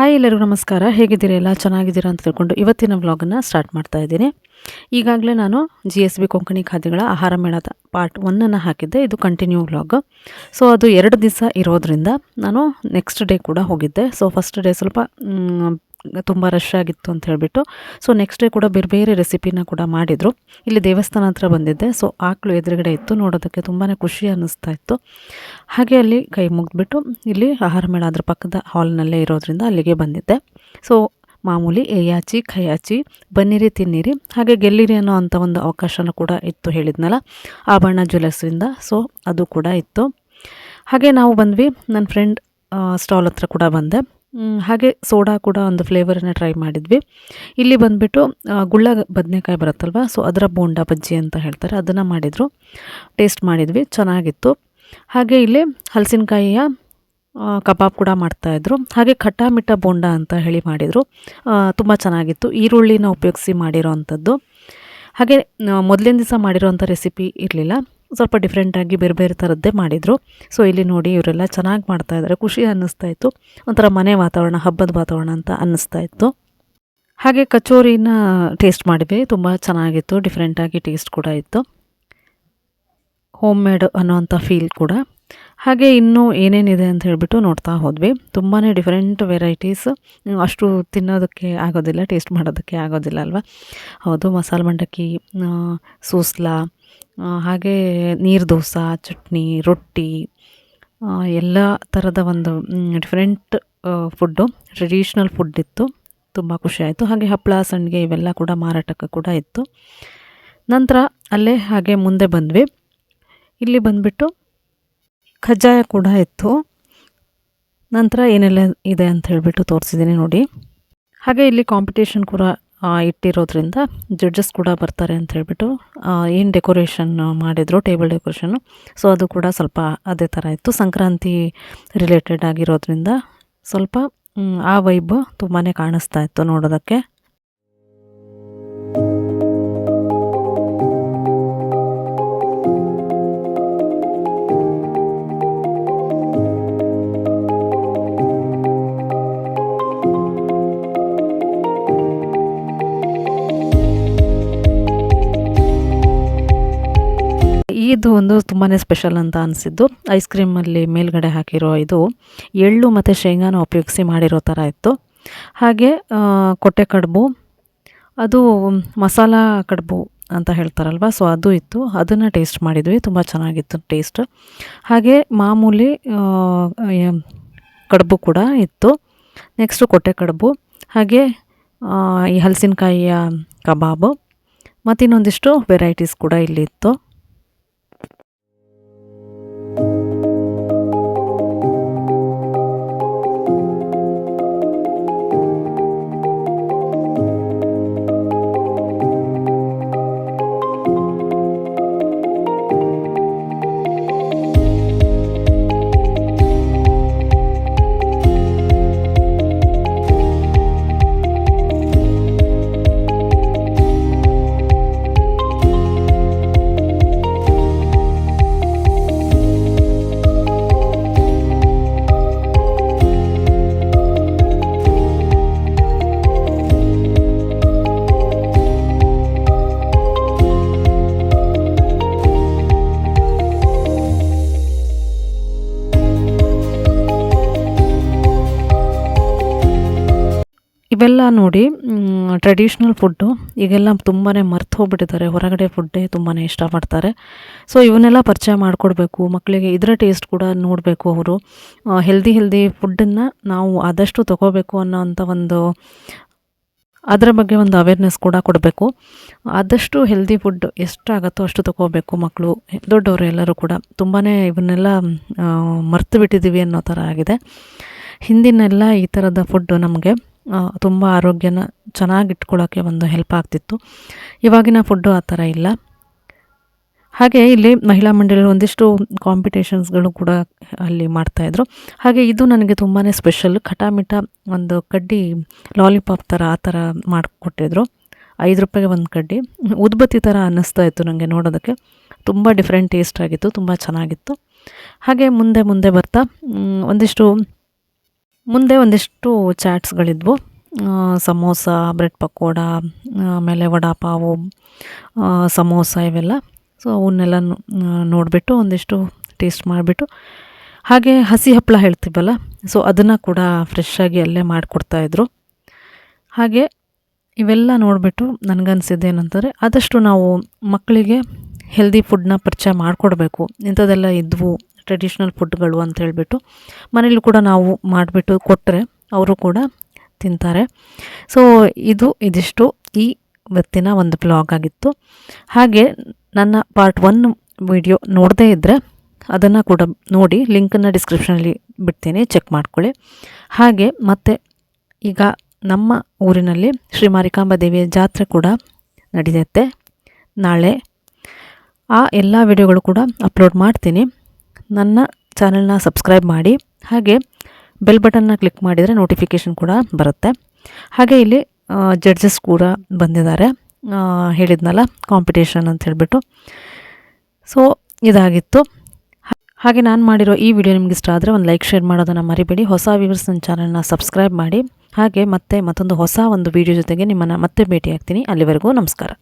Hi ಎಲ್ಲರಿಗೂ ನಮಸ್ಕಾರ. ಹೇಗಿದ್ದೀರಾ? ಎಲ್ಲ ಚೆನ್ನಾಗಿದ್ದೀರಾ ಅಂತ ತಿಳ್ಕೊಂಡು ಇವತ್ತಿನ ವ್ಲಾಗನ್ನು ಸ್ಟಾರ್ಟ್ ಮಾಡ್ತಾ ಇದ್ದೀನಿ. ಈಗಾಗಲೇ ನಾನು ಜಿ ಎಸ್ ಬಿ ಕೊಂಕಣಿ ಖಾದ್ಯಗಳ ಆಹಾರ ಮೇಳದ ಪಾರ್ಟ್ ಒನ್ನನ್ನು ಹಾಕಿದ್ದೆ. ಇದು ಕಂಟಿನ್ಯೂ ವ್ಲಾಗ್. ಸೊ ಅದು ಎರಡು ದಿವಸ ಇರೋದರಿಂದ ನಾನು ನೆಕ್ಸ್ಟ್ ಡೇ ಕೂಡ ಹೋಗಿದ್ದೆ. ಸೊ ಫಸ್ಟ್ ಡೇ ಸ್ವಲ್ಪ ತುಂಬ ರಶ್ ಆಗಿತ್ತು ಅಂತ ಹೇಳಿಬಿಟ್ಟು. ಸೊ ನೆಕ್ಸ್ಟ್ ಡೇ ಕೂಡ ಬೇರೆ ಬೇರೆ ರೆಸಿಪಿನ ಕೂಡ ಮಾಡಿದರು. ಇಲ್ಲಿ ದೇವಸ್ಥಾನ ಹತ್ರ ಬಂದಿದ್ದೆ. ಸೊ ಆಕಳು ಎದುರುಗಡೆ ಇತ್ತು. ನೋಡೋದಕ್ಕೆ ತುಂಬಾ ಖುಷಿ ಅನ್ನಿಸ್ತಾ ಇತ್ತು. ಹಾಗೆ ಅಲ್ಲಿ ಕೈ ಮುಗಿದ್ಬಿಟ್ಟು ಇಲ್ಲಿ ಆಹಾರ ಮೇಳ ಅದ್ರ ಪಕ್ಕದ ಹಾಲ್ನಲ್ಲೇ ಇರೋದ್ರಿಂದ ಅಲ್ಲಿಗೆ ಬಂದಿದ್ದೆ. ಸೊ ಮಾಮೂಲಿ ಏಯಾಚಿ, ಖಯಾಚಿ, ಬನ್ನಿರಿ, ತಿನ್ನಿರಿ, ಹಾಗೆ ಗೆಲ್ಲಿರಿ ಅನ್ನೋ ಅಂಥ ಒಂದು ಅವಕಾಶನೂ ಕೂಡ ಇತ್ತು ಹೇಳಿದ್ನಲ್ಲ. ಆಭರಣ ಜ್ಯುವೆಲರ್ಸಿಂದ ಸೊ ಅದು ಕೂಡ ಇತ್ತು. ಹಾಗೆ ನಾವು ಬಂದ್ವಿ. ನನ್ನ ಫ್ರೆಂಡ್ ಸ್ಟಾಲ್ ಹತ್ರ ಕೂಡ ಬಂದೆ. ಹಾಗೆ ಸೋಡಾ ಕೂಡ ಒಂದು ಫ್ಲೇವರನ್ನು ಟ್ರೈ ಮಾಡಿದ್ವಿ. ಇಲ್ಲಿ ಬಂದುಬಿಟ್ಟು ಗುಳ್ಳ ಬದನೆಕಾಯಿ ಬರುತ್ತಲ್ವ? ಸೊ ಅದರ ಬೋಂಡ ಬಜ್ಜಿ ಅಂತ ಹೇಳ್ತಾರೆ. ಅದನ್ನು ಮಾಡಿದರು. ಟೇಸ್ಟ್ ಮಾಡಿದ್ವಿ. ಚೆನ್ನಾಗಿತ್ತು. ಹಾಗೆ ಇಲ್ಲಿ ಹಲಸಿನಕಾಯಿಯ ಕಬಾಬ್ ಕೂಡ ಮಾಡ್ತಾಯಿದ್ರು ಹಾಗೆ ಖಟ್ಟಾ ಮಿಟ್ಟ ಬೋಂಡ ಅಂತ ಹೇಳಿ ಮಾಡಿದರು. ತುಂಬ ಚೆನ್ನಾಗಿತ್ತು. ಈರುಳ್ಳಿನ ಉಪಯೋಗಿಸಿ ಮಾಡಿರೋ ಅಂಥದ್ದು ಹಾಗೆ ಮೊದಲಿನ ದಿವಸ ಮಾಡಿರೋ ರೆಸಿಪಿ ಇರಲಿಲ್ಲ. ಸ್ವಲ್ಪ ಡಿಫ್ರೆಂಟಾಗಿ ಬೇರೆ ಬೇರೆ ಥರದ್ದೇ ಮಾಡಿದರು. ಸೊ ಇಲ್ಲಿ ನೋಡಿ ಇವರೆಲ್ಲ ಚೆನ್ನಾಗಿ ಮಾಡ್ತಾ ಇದ್ದಾರೆ. ಖುಷಿ ಅನ್ನಿಸ್ತಾ ಇತ್ತು. ಒಂಥರ ಮನೆ ವಾತಾವರಣ, ಹಬ್ಬದ ವಾತಾವರಣ ಅಂತ ಅನ್ನಿಸ್ತಾ ಇತ್ತು. ಹಾಗೆ ಕಚೋರಿನ ಟೇಸ್ಟ್ ಮಾಡಿದ್ವಿ. ತುಂಬ ಚೆನ್ನಾಗಿತ್ತು. ಡಿಫ್ರೆಂಟಾಗಿ ಟೇಸ್ಟ್ ಕೂಡ ಇತ್ತು. ಹೋಮ್ ಮೇಡ್ ಅನ್ನೋವಂಥ ಫೀಲ್ ಕೂಡ. ಹಾಗೆ ಇನ್ನೂ ಏನೇನಿದೆ ಅಂತ ಹೇಳಿಬಿಟ್ಟು ನೋಡ್ತಾ ಹೋದ್ವಿ. ತುಂಬಾ ಡಿಫ್ರೆಂಟ್ ವೆರೈಟೀಸ್ ಅಷ್ಟು ತಿನ್ನೋದಕ್ಕೆ ಆಗೋದಿಲ್ಲ ಟೇಸ್ಟ್ ಮಾಡೋದಕ್ಕೆ ಆಗೋದಿಲ್ಲ ಅಲ್ವಾ? ಹೌದು, ಮಸಾಲೆ ಮಂಡಕ್ಕಿ ಸೂಸ್ಲಾ ಹಾಗೆ ನೀರು ದೋಸೆ, ಚಟ್ನಿ, ರೊಟ್ಟಿ ಎಲ್ಲ ಥರದ ಒಂದು ಡಿಫ್ರೆಂಟ್ ಫುಡ್ಡು ಟ್ರೆಡಿಷ್ನಲ್ ಫುಡ್ ಇತ್ತು. ತುಂಬ ಖುಷಿಯಾಯಿತು ಹಾಗೆ ಹಪ್ಪಳ ಸಂಡಿಗೆ ಇವೆಲ್ಲ ಕೂಡ ಮಾರಾಟಕ್ಕೆ ಕೂಡ ಇತ್ತು. ನಂತರ ಅಲ್ಲೇ ಹಾಗೆ ಮುಂದೆ ಬಂದ್ವಿ. ಇಲ್ಲಿ ಬಂದುಬಿಟ್ಟು ಕಜ್ಜಾಯ ಕೂಡ ಇತ್ತು. ನಂತರ ಏನೆಲ್ಲ ಇದೆ ಅಂತ ಹೇಳಿಬಿಟ್ಟು ತೋರಿಸಿದ್ದೀನಿ ನೋಡಿ. ಹಾಗೆ ಇಲ್ಲಿ ಕಾಂಪಿಟೇಷನ್ ಕೂಡ ಇಟ್ಟಿರೋದ್ರಿಂದ ಜಡ್ಜಸ್ ಕೂಡ ಬರ್ತಾರೆ ಅಂತ ಹೇಳ್ಬಿಟ್ಟು ಏನು ಡೆಕೋರೇಷನ್ ಮಾಡಿದ್ರು ಟೇಬಲ್ ಡೆಕೋರೇಷನ್ನು ಸೊ ಅದು ಕೂಡ ಸ್ವಲ್ಪ ಅದೇ ಥರ ಇತ್ತು. ಸಂಕ್ರಾಂತಿ ರಿಲೇಟೆಡ್ ಆಗಿರೋದ್ರಿಂದ ಸ್ವಲ್ಪ ಆ ವೈಬ್ ತುಂಬಾ ಕಾಣಿಸ್ತಾ ಇತ್ತು ನೋಡೋದಕ್ಕೆ. ಇದು ಒಂದು ತುಂಬಾ ಸ್ಪೆಷಲ್ ಅಂತ ಅನಿಸಿದ್ದು. ಐಸ್ ಕ್ರೀಮಲ್ಲಿ ಮೇಲ್ಗಡೆ ಹಾಕಿರೋ ಇದು ಎಳ್ಳು ಮತ್ತು ಶೇಂಗಾನ ಉಪಯೋಗಿಸಿ ಮಾಡಿರೋ ಥರ ಇತ್ತು. ಹಾಗೆ ಕೊಟ್ಟೆ ಕಡುಬು, ಅದು ಮಸಾಲ ಕಡುಬು ಅಂತ ಹೇಳ್ತಾರಲ್ವ, ಸೊ ಅದು ಇತ್ತು. ಅದನ್ನು ಟೇಸ್ಟ್ ಮಾಡಿದ್ವಿ, ತುಂಬ ಚೆನ್ನಾಗಿತ್ತು ಟೇಸ್ಟ್ ಹಾಗೆ ಮಾಮೂಲಿ ಕಡುಬು ಕೂಡ ಇತ್ತು. ನೆಕ್ಸ್ಟು ಕೊಟ್ಟೆ ಕಡುಬು, ಹಾಗೆ ಈ ಹಲಸಿನಕಾಯಿಯ ಕಬಾಬು, ಮತ್ತಿನ್ನೊಂದಿಷ್ಟು ವೆರೈಟೀಸ್ ಕೂಡ ಇಲ್ಲಿ ಇವೆಲ್ಲ ನೋಡಿ ಟ್ರೆಡಿಷ್ನಲ್ ಫುಡ್ಡು ಈಗೆಲ್ಲ ತುಂಬಾ ಮರ್ತು ಹೋಗ್ಬಿಟ್ಟಿದ್ದಾರೆ. ಹೊರಗಡೆ ಫುಡ್ಡೇ ತುಂಬಾ ಇಷ್ಟಪಡ್ತಾರೆ ಸೊ ಇವನ್ನೆಲ್ಲ ಪರಿಚಯ ಮಾಡಿಕೊಡ್ಬೇಕು. ಮಕ್ಕಳಿಗೆ ಇದರ ಟೇಸ್ಟ್ ಕೂಡ ನೋಡಬೇಕು ಅವರು. ಹೆಲ್ದಿ ಹೆಲ್ದಿ ಫುಡ್ಡನ್ನು ನಾವು ಆದಷ್ಟು ತಗೋಬೇಕು ಅನ್ನೋ ಒಂದು, ಅದರ ಬಗ್ಗೆ ಒಂದು ಅವೇರ್ನೆಸ್ ಕೂಡ ಕೊಡಬೇಕು. ಆದಷ್ಟು ಹೆಲ್ದಿ ಫುಡ್ ಎಷ್ಟಾಗತ್ತೋ ಅಷ್ಟು ತಗೋಬೇಕು ಮಕ್ಕಳು ದೊಡ್ಡವರು ಎಲ್ಲರೂ ಕೂಡ. ತುಂಬಾ ಇವನ್ನೆಲ್ಲ ಮರ್ತು ಬಿಟ್ಟಿದ್ದೀವಿ ಅನ್ನೋ ಥರ ಆಗಿದೆ. ಹಿಂದಿನೆಲ್ಲ ಈ ಥರದ ಫುಡ್ಡು ನಮಗೆ ತುಂಬ ಆರೋಗ್ಯನ ಚೆನ್ನಾಗಿ ಇಟ್ಕೊಳ್ಳೋಕ್ಕೆ ಒಂದು ಹೆಲ್ಪ್ ಆಗ್ತಿತ್ತು. ಇವಾಗಿನ ಫುಡ್ಡು ಆ ಥರ ಇಲ್ಲ. ಹಾಗೆ ಇಲ್ಲಿ ಮಹಿಳಾ ಮಂಡಳಿ ಒಂದಿಷ್ಟು ಕಾಂಪಿಟೇಷನ್ಸ್ಗಳು ಕೂಡ ಅಲ್ಲಿ ಮಾಡ್ತಾಯಿದ್ರು ಹಾಗೆ ಇದು ನನಗೆ ತುಂಬಾ ಸ್ಪೆಷಲ್ ಖಟಾಮಿಠ ಒಂದು ಕಡ್ಡಿ ಲಾಲಿಪಾಪ್ ಥರ ಆ ಥರ ಮಾಡಿಕೊಟ್ಟಿದ್ರು. ಐದು ರೂಪಾಯಿಗೆ ಒಂದು ಕಡ್ಡಿ. ಉದ್ಬತ್ತಿ ಥರ ಅನ್ನಿಸ್ತಾ ಇತ್ತು ನನಗೆ ನೋಡೋದಕ್ಕೆ. ತುಂಬ ಡಿಫ್ರೆಂಟ್ ಟೇಸ್ಟ್ ಆಗಿತ್ತು, ತುಂಬ ಚೆನ್ನಾಗಿತ್ತು. ಹಾಗೆ ಮುಂದೆ ಮುಂದೆ ಬರ್ತಾ ಒಂದಿಷ್ಟು ಮುಂದೆ ಒಂದಿಷ್ಟು ಚಾಟ್ಸ್ಗಳಿದ್ವು. ಸಮೋಸ, ಬ್ರೆಡ್ ಪಕೋಡ, ಆಮೇಲೆ ವಡಾಪಾವು ಪಾವು ಸಮೋಸ ಇವೆಲ್ಲ. ಸೊ ಅವನ್ನೆಲ್ಲ ನೋಡಿಬಿಟ್ಟು ಒಂದಿಷ್ಟು ಟೇಸ್ಟ್ ಮಾಡಿಬಿಟ್ಟು, ಹಾಗೆ ಹಸಿ ಹಪ್ಪಳ ಹೇಳ್ತೀವಲ್ಲ ಸೊ ಅದನ್ನು ಕೂಡ ಫ್ರೆಶ್ಶಾಗಿ ಅಲ್ಲೇ ಮಾಡಿಕೊಡ್ತಾಯಿದ್ರು ಹಾಗೆ ಇವೆಲ್ಲ ನೋಡಿಬಿಟ್ಟು ನನಗನ್ಸಿದ್ದು ಏನಂತಾರೆ ಆದಷ್ಟು ನಾವು ಮಕ್ಕಳಿಗೆ ಹೆಲ್ದಿ ಫುಡ್ನ ಪರಿಚಯ ಮಾಡಿಕೊಡ್ಬೇಕು. ಇಂಥದ್ದೆಲ್ಲ ಇದ್ವು. ಟ್ರೆಡಿಷ್ನಲ್ ಫುಡ್ಗಳು ಅಂತ ಹೇಳಿಬಿಟ್ಟು ಮನೇಲಿ ಕೂಡ ನಾವು ಮಾಡಿಬಿಟ್ಟು ಕೊಟ್ಟರೆ ಅವರು ಕೂಡ ತಿಂತಾರೆ. ಸೊ ಇದು ಇದಿಷ್ಟು ಈ ಇವತ್ತಿನ ಒಂದು ಬ್ಲಾಗ್ ಆಗಿತ್ತು. ಹಾಗೆ ನನ್ನ ಪಾರ್ಟ್ ಒನ್ ವಿಡಿಯೋ ನೋಡದೇ ಇದ್ದರೆ ಅದನ್ನು ಕೂಡ ನೋಡಿ ಲಿಂಕನ್ನು ಡಿಸ್ಕ್ರಿಪ್ಷನಲ್ಲಿ ಬಿಡ್ತೀನಿ ಚೆಕ್ ಮಾಡ್ಕೊಳ್ಳಿ. ಹಾಗೆ ಮತ್ತು ಈಗ ನಮ್ಮ ಊರಿನಲ್ಲಿ ಶ್ರೀ ಮಾರಿಕಾಂಬ ದೇವಿಯ ಜಾತ್ರೆ ಕೂಡ ನಡೆಯುತ್ತೆ. ನಾಳೆ ಆ ಎಲ್ಲ ವಿಡಿಯೋಗಳು ಕೂಡ ಅಪ್ಲೋಡ್ ಮಾಡ್ತೀನಿ. ನನ್ನ ಚಾನಲ್ನ ಸಬ್ಸ್ಕ್ರೈಬ್ ಮಾಡಿ, ಹಾಗೆ ಬೆಲ್ ಬಟನ್ನ ಕ್ಲಿಕ್ ಮಾಡಿದರೆ ನೋಟಿಫಿಕೇಷನ್ ಕೂಡ ಬರುತ್ತೆ. ಹಾಗೆ ಇಲ್ಲಿ ಜಡ್ಜಸ್ ಕೂಡ ಬಂದಿದ್ದಾರೆ. ಹೇಳಿದ್ನಲ್ಲ ಕಾಂಪಿಟೇಷನ್ ಅಂತ ಹೇಳಿಬಿಟ್ಟು. ಸೊ ಇದಾಗಿತ್ತು. ಹಾಗೆ ನಾನು ಮಾಡಿರೋ ಈ ವಿಡಿಯೋ ನಿಮ್ಗೆ ಇಷ್ಟ ಆದರೆ ಒಂದು ಲೈಕ್, ಶೇರ್ ಮಾಡೋದನ್ನು ಮರಿಬೇಡಿ. ಹೊಸ ವ್ಯೂವರ್ಸ್ ನನ್ನ ಚಾನಲ್ನ ಸಬ್ಸ್ಕ್ರೈಬ್ ಮಾಡಿ. ಹಾಗೆ ಮತ್ತೆ ಮತ್ತೊಂದು ಹೊಸ ಒಂದು ವಿಡಿಯೋ ಜೊತೆಗೆ ನಿಮ್ಮನ್ನು ಮತ್ತೆ ಭೇಟಿಯಾಗ್ತೀನಿ. ಅಲ್ಲಿವರೆಗೂ ನಮಸ್ಕಾರ.